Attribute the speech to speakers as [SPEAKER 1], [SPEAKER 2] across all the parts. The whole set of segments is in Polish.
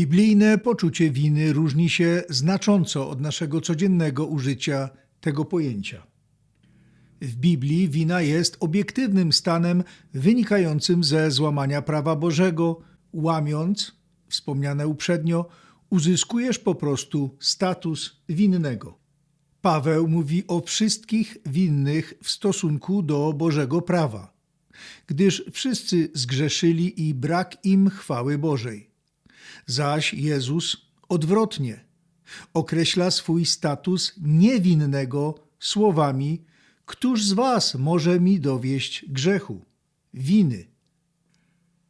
[SPEAKER 1] Biblijne poczucie winy różni się znacząco od naszego codziennego użycia tego pojęcia. W Biblii wina jest obiektywnym stanem wynikającym ze złamania prawa Bożego, łamiąc, wspomniane uprzednio, uzyskujesz po prostu status winnego. Paweł mówi o wszystkich winnych w stosunku do Bożego prawa, gdyż wszyscy zgrzeszyli i brak im chwały Bożej. Zaś Jezus odwrotnie określa swój status niewinnego słowami: Któż z Was może mi dowieść grzechu, winy?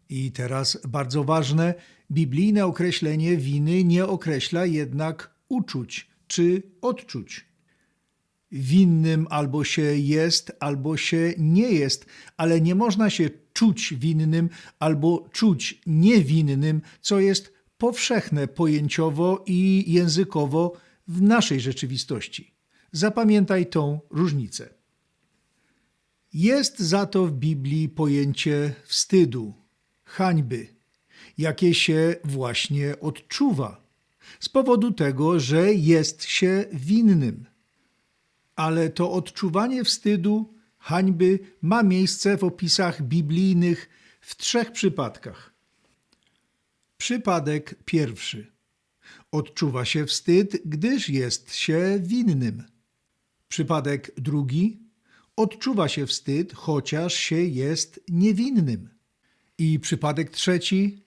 [SPEAKER 1] I teraz bardzo ważne, biblijne określenie winy nie określa jednak uczuć czy odczuć. Winnym albo się jest, albo się nie jest, ale nie można się czuć winnym albo czuć niewinnym, co jest powszechne pojęciowo i językowo w naszej rzeczywistości. Zapamiętaj tą różnicę. Jest za to w Biblii pojęcie wstydu, hańby, jakie się właśnie odczuwa z powodu tego, że jest się winnym. Ale to odczuwanie wstydu, hańby ma miejsce w opisach biblijnych w trzech przypadkach. Przypadek pierwszy. Odczuwa się wstyd, gdyż jest się winnym. Przypadek drugi. Odczuwa się wstyd, chociaż się jest niewinnym. I przypadek trzeci.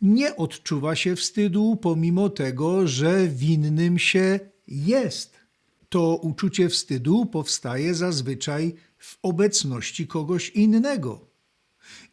[SPEAKER 1] Nie odczuwa się wstydu, pomimo tego, że winnym się jest. To uczucie wstydu powstaje zazwyczaj w obecności kogoś innego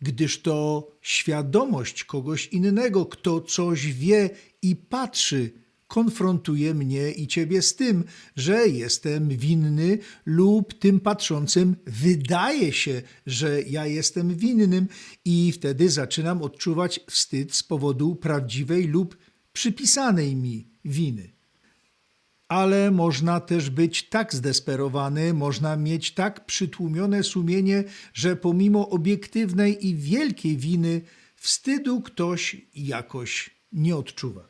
[SPEAKER 1] gdyż to świadomość kogoś innego, kto coś wie i patrzy, konfrontuje mnie i ciebie z tym, że jestem winny, lub tym patrzącym. Wydaje się, że ja jestem winnym, i wtedy zaczynam odczuwać wstyd z powodu prawdziwej lub przypisanej mi winy ale można też być tak zdesperowany, można mieć tak przytłumione sumienie, że pomimo obiektywnej i wielkiej winy wstydu ktoś jakoś nie odczuwa.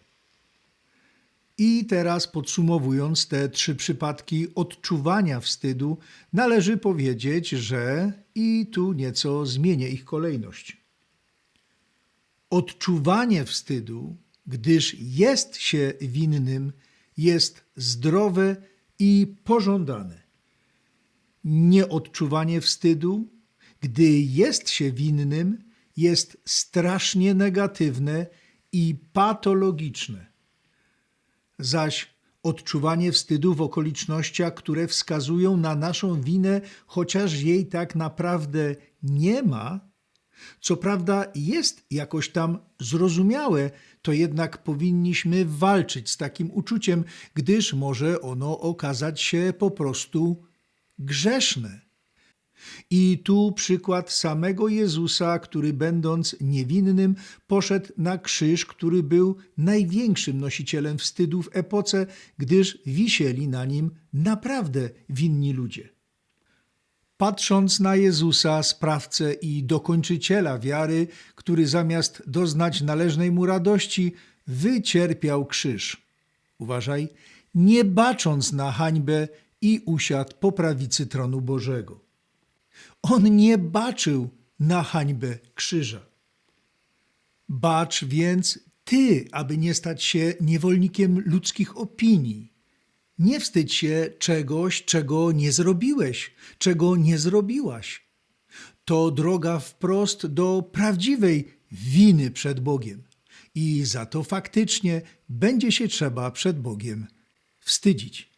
[SPEAKER 1] I teraz podsumowując te trzy przypadki odczuwania wstydu, należy powiedzieć, że i tu nieco zmienię ich kolejność. Odczuwanie wstydu, gdyż jest się winnym, jest zdrowe i pożądane. Nieodczuwanie wstydu, gdy jest się winnym, jest strasznie negatywne i patologiczne. Zaś odczuwanie wstydu w okolicznościach, które wskazują na naszą winę, chociaż jej tak naprawdę nie ma, co prawda jest jakoś tam zrozumiałe, to jednak powinniśmy walczyć z takim uczuciem, gdyż może ono okazać się po prostu grzeszne. I tu przykład samego Jezusa, który będąc niewinnym, poszedł na krzyż, który był największym nosicielem wstydu w epoce, gdyż wisieli na nim naprawdę winni ludzie. Patrząc na Jezusa, sprawcę i dokończyciela wiary, który zamiast doznać należnej mu radości, wycierpiał krzyż. Uważaj, nie bacząc na hańbę i usiadł po prawicy tronu Bożego. On nie baczył na hańbę krzyża. Bacz więc ty, aby nie stać się niewolnikiem ludzkich opinii nie wstydź się czegoś, czego nie zrobiłeś, czego nie zrobiłaś. To droga wprost do prawdziwej winy przed Bogiem. I za to faktycznie będzie się trzeba przed Bogiem wstydzić.